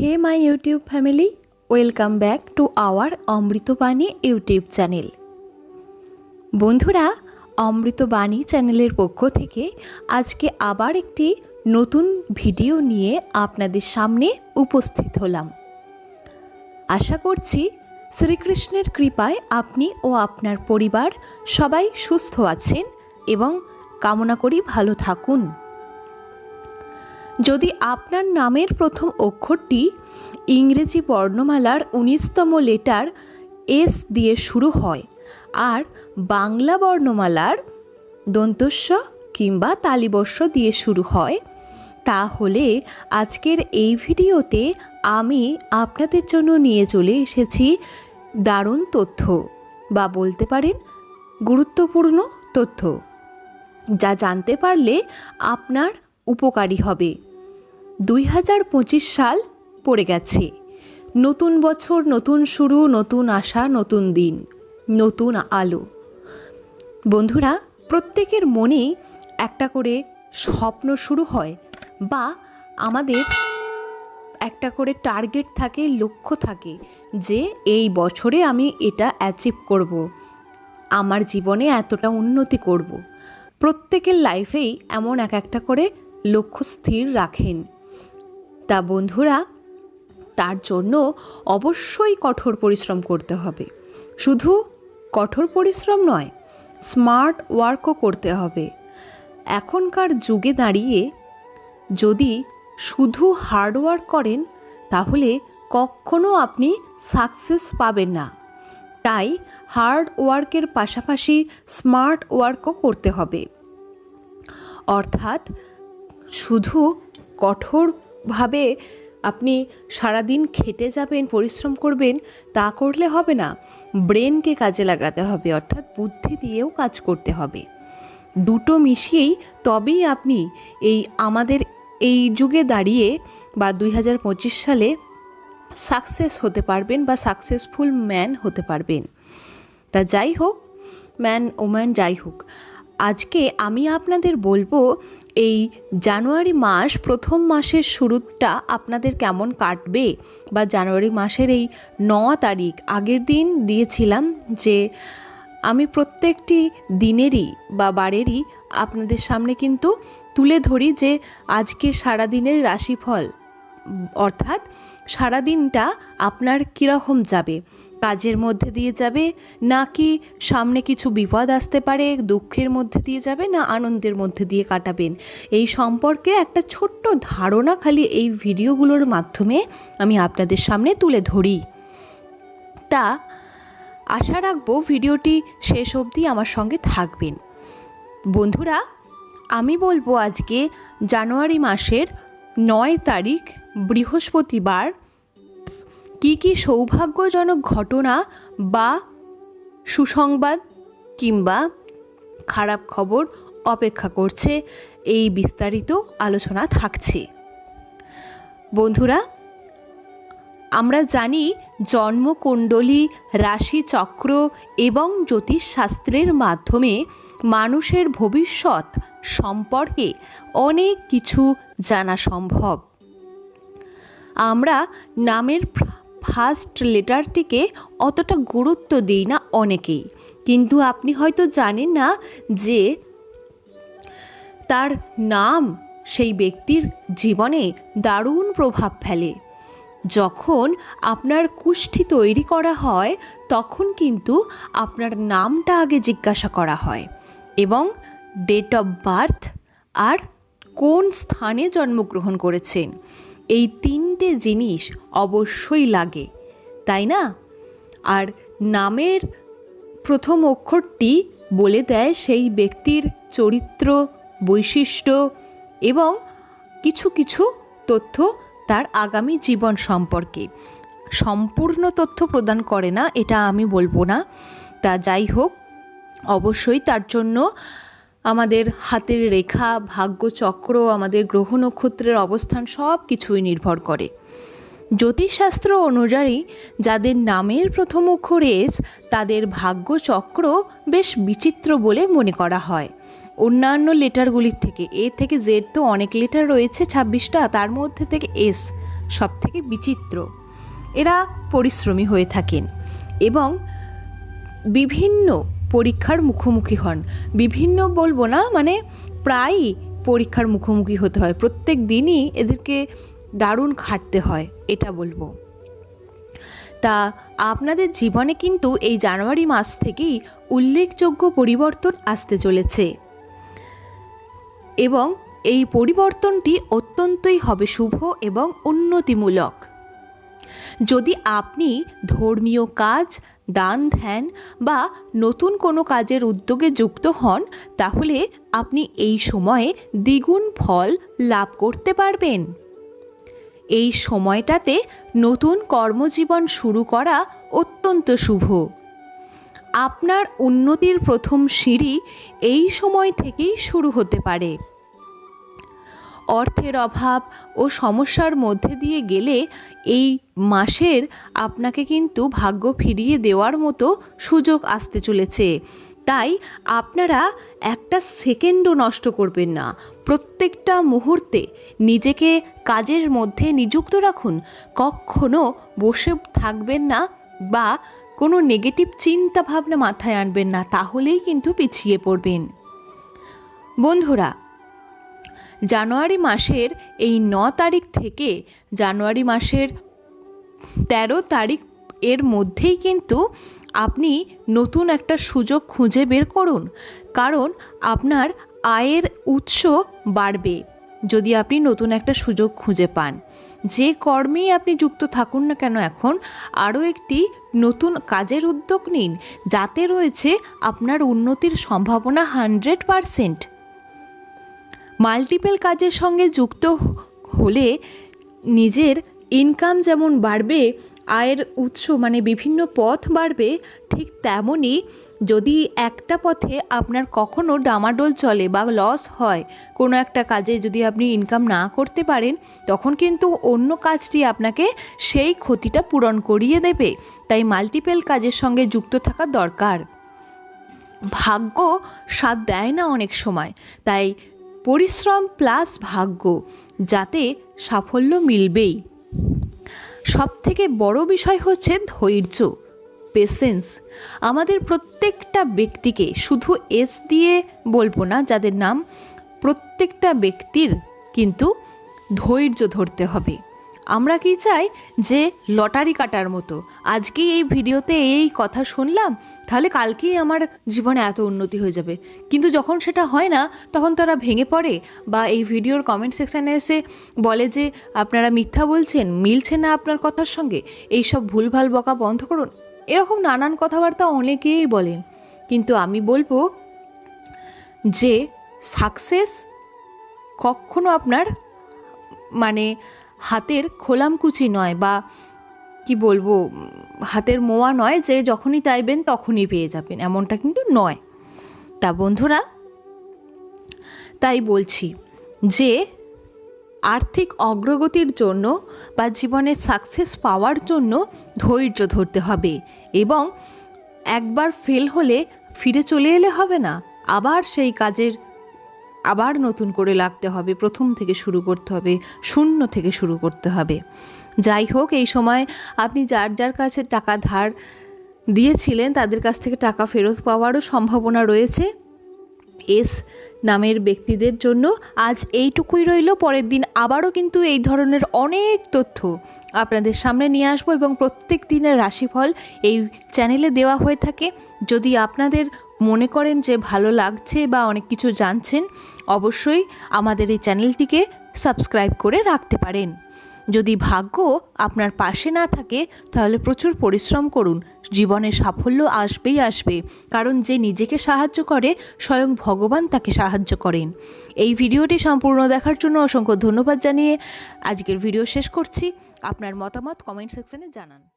Hey my YouTube family, welcome back to our Amritabani YouTube channel. বন্ধুরা, অমৃতবাণী চ্যানেলের পক্ষ থেকে আজকে আবার একটি নতুন ভিডিও নিয়ে আপনাদের সামনে উপস্থিত হলাম। আশা করছি শ্রীকৃষ্ণের কৃপায় আপনি ও আপনার পরিবার সবাই সুস্থ আছেন এবং কামনা করি ভালো থাকুন। যদি আপনার নামের প্রথম অক্ষরটি ইংরেজি বর্ণমালার উনিশতম লেটার এস দিয়ে শুরু হয় আর বাংলা বর্ণমালার দন্তস্ব কিংবা তালিবর্ষ দিয়ে শুরু হয়, তাহলে আজকের এই ভিডিওতে আমি আপনাদের জন্য নিয়ে চলে এসেছি দারুণ তথ্য বা বলতে পারেন গুরুত্বপূর্ণ তথ্য, যা জানতে পারলে আপনার উপকারী হবে। দুই হাজার পঁচিশ সাল পড়ে গেছে নতুন বছর, নতুন শুরু, নতুন আশা, নতুন দিন, নতুন আলো বন্ধুরা, প্রত্যেকের মনে একটা করে স্বপ্ন শুরু হয় বা আমাদের একটা করে টার্গেট থাকে, লক্ষ্য থাকে যে এই বছরে আমি এটা অ্যাচিভ করব। আমার জীবনে এতটা উন্নতি করব। প্রত্যেকের লাইফেই এমন এক একটা করে লক্ষ্য স্থির রাখেন তা বন্ধুরা, তার জন্য অবশ্যই কঠোর পরিশ্রম করতে হবে। শুধু কঠোর পরিশ্রম নয়, স্মার্ট ওয়ার্কও করতে হবে। এখনকার যুগে দাঁড়িয়ে যদি শুধু হার্ডওয়ার্ক করেন, তাহলে কখনো আপনি সাকসেস পাবেন না। তাই হার্ড ওয়ার্কের পাশাপাশি স্মার্ট ওয়ার্কও করতে হবে। অর্থাৎ শুধু কঠোরভাবে আপনি সারাদিন খেটে যাবেন, পরিশ্রম করবেন, তা করলে হবে না। ব্রেনকে কাজে লাগাতে হবে, অর্থাৎ বুদ্ধি দিয়েও কাজ করতে হবে। দুটো মিশিয়েই তবেই আপনি এই আমাদের এই যুগে দাঁড়িয়ে বা দুই হাজার পঁচিশ সালে সাকসেস হতে পারবেন বা সাকসেসফুল ম্যান হতে পারবেন। তা যাই হোক, ম্যান, ওম্যান যাই হোক আজকে আমি আপনাদের বলব, এই জানুয়ারি মাস, প্রথম মাসের শুরুটা আপনাদের কেমন কাটবে? বা জানুয়ারি মাসের এই ন তারিখ, আগের দিন দিয়েছিলাম যে, আমি প্রত্যেকটি দিনেরই বা বারেরই আপনাদের সামনে কিন্তু তুলে ধরি যে, আজকে সারাদিনের রাশিফল, অর্থাৎ সারাদিনটা আপনার কীরকম যাবে? কাজের মধ্যে দিয়ে যাবে, নাকি সামনে কিছু বিপদ আসতে পারে, দুঃখের মধ্যে দিয়ে যাবে, না আনন্দের মধ্যে দিয়ে কাটাবেন? এই সম্পর্কে একটা ছোট্ট ধারণা খালি এই ভিডিওগুলোর মাধ্যমে আমি আপনাদের সামনে তুলে ধরি। তা, আশা রাখব ভিডিওটি শেষ অবধি আমার সঙ্গে থাকবেন। বন্ধুরা, আমি বলব আজকে জানুয়ারি মাসের নয় তারিখ, বৃহস্পতিবার কি কি সৌভাগ্যজনক ঘটনা বা সুসংবাদ কিংবা খারাপ খবর অপেক্ষা করছে, এই বিস্তারিত আলোচনা থাকছে। বন্ধুরা, আমরা জানি জন্মকুণ্ডলী, রাশিচক্র এবং জ্যোতিষশাস্ত্রের মাধ্যমে মানুষের ভবিষ্যৎ সম্পর্কে অনেক কিছু জানা সম্ভব। আমরা নামের ফার্স্ট লেটারটিকে অতটা গুরুত্ব দিই না অনেকেই। কিন্তু আপনি হয়তো জানেন না যে তার নাম সেই ব্যক্তির জীবনে দারুণ প্রভাব ফেলে। যখন আপনার কুষ্ঠি তৈরি করা হয়, তখন কিন্তু আপনার নামটা আগে জিজ্ঞাসা করা হয় এবং ডেট অফ বার্থ আর কোন স্থানে জন্মগ্রহণ করেছেন। এই তিনটে জিনিস অবশ্যই লাগে, তাই না? আর নামের প্রথম অক্ষরটি বলে দেয় সেই ব্যক্তির চরিত্র, বৈশিষ্ট্য এবং কিছু কিছু তথ্য তার আগামী জীবন সম্পর্কে। সম্পূর্ণ তথ্য প্রদান করে না, এটা আমি বলব না। তা যাই হোক, অবশ্যই তার জন্য আমাদের হাতের রেখা ভাগ্যচক্র আমাদের গ্রহ নক্ষত্রের অবস্থান সব কিছুই নির্ভর করে। জ্যোতিষশাস্ত্র অনুযায়ী যাদের নামের প্রথম অক্ষর এস, তাদের ভাগ্যচক্র বেশ বিচিত্র বলে মনে করা হয়। অন্যান্য লেটারগুলির থেকে, এ থেকে জেড তো অনেক লেটার রয়েছে ছাব্বিশটা, তার মধ্যে থেকে এস সব থেকে বিচিত্র। এরা পরিশ্রমী হয়ে থাকেন এবং বিভিন্ন পরীক্ষার মুখোমুখি হন। বিভিন্ন বলব না মানে প্রায়ই পরীক্ষার মুখোমুখি হতে হয়। প্রত্যেক দিনই এদেরকে দারুণ খাটতে হয়, এটা বলব। তা আপনাদের জীবনে কিন্তু এই জানুয়ারি মাস থেকেই উল্লেখযোগ্য পরিবর্তন আসতে চলেছে। এবং এই পরিবর্তনটি অত্যন্তই হবে শুভ এবং উন্নতিমূলক। যদি আপনি ধর্মীয় কাজ দান, ধ্যান বা নতুন কোনো কাজের উদ্যোগে যুক্ত হন, তাহলে আপনি এই সময়ে দ্বিগুণ ফল লাভ করতে পারবেন। এই সময়টাতে নতুন কর্মজীবন শুরু করা অত্যন্ত শুভ। আপনার উন্নতির প্রথম সিঁড়ি এই সময় থেকেই শুরু হতে পারে। অর্থের অভাব ও সমস্যার মধ্যে দিয়ে গেলে এই মাসের আপনাকে কিন্তু ভাগ্য ফিরিয়ে দেওয়ার মতো সুযোগ আসতে চলেছে। তাই আপনারা একটা সেকেন্ডও নষ্ট করবেন না। প্রত্যেকটা মুহূর্তে নিজেকে কাজের মধ্যে নিযুক্ত রাখুন। কখনো বসে থাকবেন না বা কোনো নেগেটিভ চিন্তা ভাবনা মাথায় আনবেন না, তাহলেই কিন্তু পিছিয়ে পড়বেন। বন্ধুরা জানুয়ারি মাসের এই ন তারিখ থেকে জানুয়ারি মাসের তেরো তারিখ এর মধ্যেই কিন্তু আপনি নতুন একটা সুযোগ খুঁজে বের করুন। কারণ আপনার আয়ের উৎস বাড়বে যদি আপনি নতুন একটা সুযোগ খুঁজে পান। যে কর্মেই আপনি যুক্ত থাকুন না কেন এখন, আরও একটি নতুন কাজের উদ্যোগ নিন। যাতে রয়েছে আপনার উন্নতির সম্ভাবনা হান্ড্রেড পারসেন্ট মাল্টিপল কাজের সঙ্গে যুক্ত হলে নিজের ইনকাম যেমন বাড়বে, আয়ের উৎস মানে বিভিন্ন পথ বাড়বে, ঠিক তেমনই যদি একটা পথে আপনার কখনো ডামাডোল চলে বা লস হয়, কোনো একটা কাজে যদি আপনি ইনকাম না করতে পারেন, তখন কিন্তু অন্য কাজটি আপনাকে সেই ক্ষতিটা পূরণ করিয়ে দেবে। তাই মাল্টিপল কাজের সঙ্গে যুক্ত থাকা দরকার। ভাগ্য সাথ দেয় না অনেক সময়, তাই পরিশ্রম প্লাস ভাগ্য, যাতে সাফল্য মিলবেই। সব থেকে বড় বিষয় হচ্ছে ধৈর্য পেশেন্স আমাদের প্রত্যেকটা ব্যক্তিকে শুধু এস দিয়ে বলব না, যাদের নাম প্রত্যেকটা ব্যক্তির কিন্তু ধৈর্য ধরতে হবে। আমরা কি চাই যে লটারি কাটার মতো? আজকে এই ভিডিওতে এই কথা শুনলাম, তাহলে কালকেই আমার জীবনে এত উন্নতি হয়ে যাবে। কিন্তু যখন সেটা হয় না, তখন তারা ভেঙে পড়ে বা এই ভিডিওর কমেন্ট সেকশানে এসে বলে যে, আপনারা মিথ্যা বলছেন, মিলছে না আপনার কথার সঙ্গে। এই সব ভুলভাল বকা বন্ধ করুন। এরকম নানান কথাবার্তা অনেকেই বলেন। কিন্তু আমি বলব যে সাকসেস কখনো আপনার মানে হাতের খোলামকুচি নয় বা কি বলব, হাতের মোয়া নয় যে যখনই চাইবেন তখনই পেয়ে যাবেন, এমনটা কিন্তু নয়। তা বন্ধুরা, তাই বলছি যে আর্থিক অগ্রগতির জন্য বা জীবনে সাকসেস পাওয়ার জন্য ধৈর্য ধরতে হবে এবং একবার ফেল হলে ফিরে চলে এলে হবে না, আবার সেই কাজের আবার নতুন করে লাগতে হবে, প্রথম থেকে শুরু করতে হবে, শূন্য থেকে শুরু করতে হবে। যাই হোক, এই সময় আপনি যার যার কাছে টাকা ধার দিয়েছিলেন, তাদের কাছ থেকে টাকা ফেরত পাওয়ারও সম্ভাবনা রয়েছে। এস নামের ব্যক্তিদের জন্য আজ এইটুকুই রইল। পরের দিন আবারও কিন্তু এই ধরনের অনেক তথ্য আপনাদের সামনে নিয়ে আসব এবং প্রত্যেক দিনের রাশিফল এই চ্যানেলে দেওয়া হয়ে থাকে। যদি আপনাদের মনে করেন যে ভালো লাগছে বা অনেক কিছু জানছেন, অবশ্যই আমাদের এই চ্যানেলটিকে সাবস্ক্রাইব করে রাখতে পারেন। যদি ভাগ্য আপনার পাশে না থাকে, তাহলে প্রচুর পরিশ্রম করুন। জীবনে সাফল্য আসবেই আসবে, কারণ যে নিজেকে সাহায্য করে, স্বয়ং ভগবান তাকে সাহায্য করেন। এই ভিডিওটি সম্পূর্ণ দেখার জন্য অসংখ্য ধন্যবাদ জানিয়ে আজকের ভিডিও শেষ করছি। আপনার মতামত কমেন্ট সেকশনে জানান।